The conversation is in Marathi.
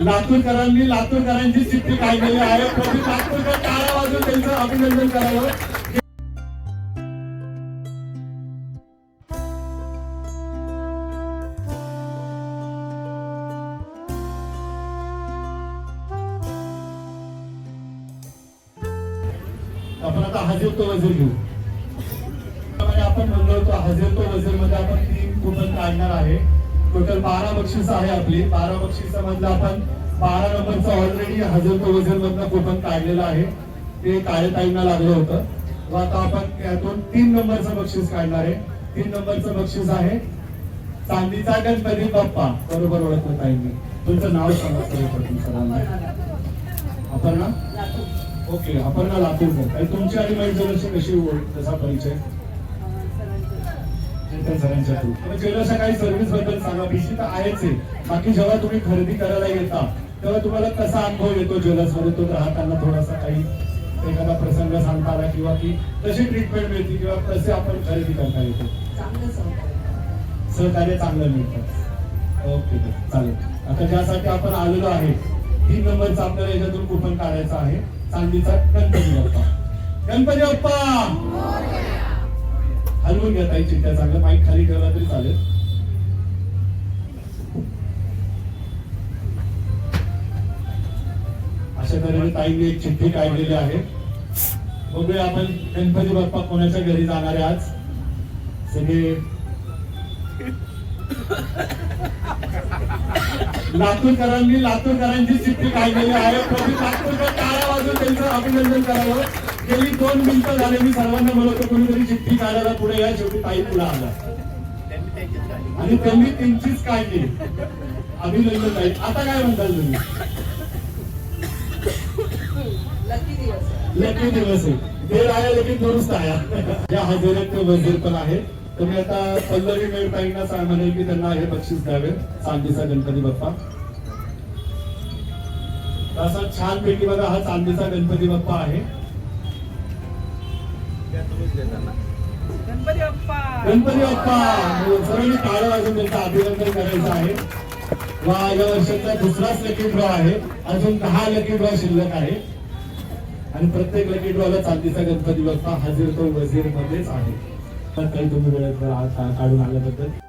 लातूरकरांनी लातूरकरांची चिठ्ठी काढलेली आहे. लातूरकर टाळा वाजून त्यांचं अभिनंदन करावं. आपण आता हजर तो वजीर घेऊ. आपण म्हणलो होतो हजर तो वजीरमध्ये आपण तीन कुपन काढणार आहे. टोटल बारा बक्षीस आहे आपली. बारा बक्षीस मधलं आपण बारा नंबरचं ऑलरेडी हजर तो वजीर मधलं कुपन काढलेलं आहे. ते काळेताईंना लागलं होतं. व आता आपण यातून तीन नंबरचं बक्षीस काढणार आहे. तीन नंबरचं बक्षीस आहे चांदीचा गणपती बाप्पा. बरोबर ओळखलं ताईंनी. तुमचं नाव सांगा अपर्णा? ओके अपर्णा लातूरकर. आणि तुमची आणि मैत्रिणीची कशी ओळख त्याचा परिचय? चेतन सरांच्या थ्रू तर ज्वेलर्सच्या काही सर्व्हिसबद्दल सांगा. भीती तर आहेच आहे. बाकी जेव्हा तुम्ही खरेदी करायला येता तेव्हा तुम्हाला कसा अनुभव येतो ज्वेलर्समध्ये? तो ग्राहकांना थोडासा काही एखादा प्रसंग सांगता आला किंवा की कशी ट्रीटमेंट मिळते किंवा कसे आपण खरेदी करता येतो? चांगलं सहकार्य. चांगलं मिळतं. ओके चालेल. आता ज्यासाठी आपण आलेलो आहे तीन नंबरचा आपल्याला याच्यातून कुपन काढायचा आहे. चांदीचा गणपती बाप्पा. गणपती बाप्पा! हलवून घ्या ताई चिठ्ठ्या चांगलं माईक खाली ठेवला तरी चालेल. अशा तऱ्हेने ताईंनी एक चिठ्ठी काढलेली आहे. बघूया आपण गणपती बाप्पा कोणाच्या घरी जाणार आहे आज. सगळे लातूरकरांनी लातूरकरांची चिठ्ठी काढलेली आहे. लातूरकर टाळा वाजून त्यांचं अभिनंदन करावं. गेली दोन मिनिटं झाले मी सर्वांना बोलवतो कोणीतरी चिठ्ठी काढायला पुढे या शेवटी ताई पुढे आला आणि त्यांनी त्यांचीच काढली अभिनंदन ताई. आता काय म्हणताल तुम्ही? लकी दिवस. आहे. लकी दिवस आहे. देर आया लेकिन दुरुस्त आया या हजेरीत ते वजीर पण आहे. तुम्ही आता पल्लवी मेळ ताईंना सांग म्हणेल की त्यांना हे बक्षीस द्यावे. चांदीचा गणपती बाप्पा. असा छान पैकी बघा हा चांदीचा गणपती बाप्पा आहे. गणपती बाप्पा. गणपती बाप्पा. हो, सर्वांनी टाळं वाजून त्यांचं अभिनंदन करायचं आहे. वा या वर्षाचा दुसराच लकी ड्रॉ आहे. अजून दहा लकी ड्रॉ शिल्लक आहे. आणि प्रत्येक लकी ड्रॉला चांदीचा गणपती बाप्पा हजीर तो वजीर मध्येच आहे. तर काही तुम्ही वेळेत काढून आल्याबद्दल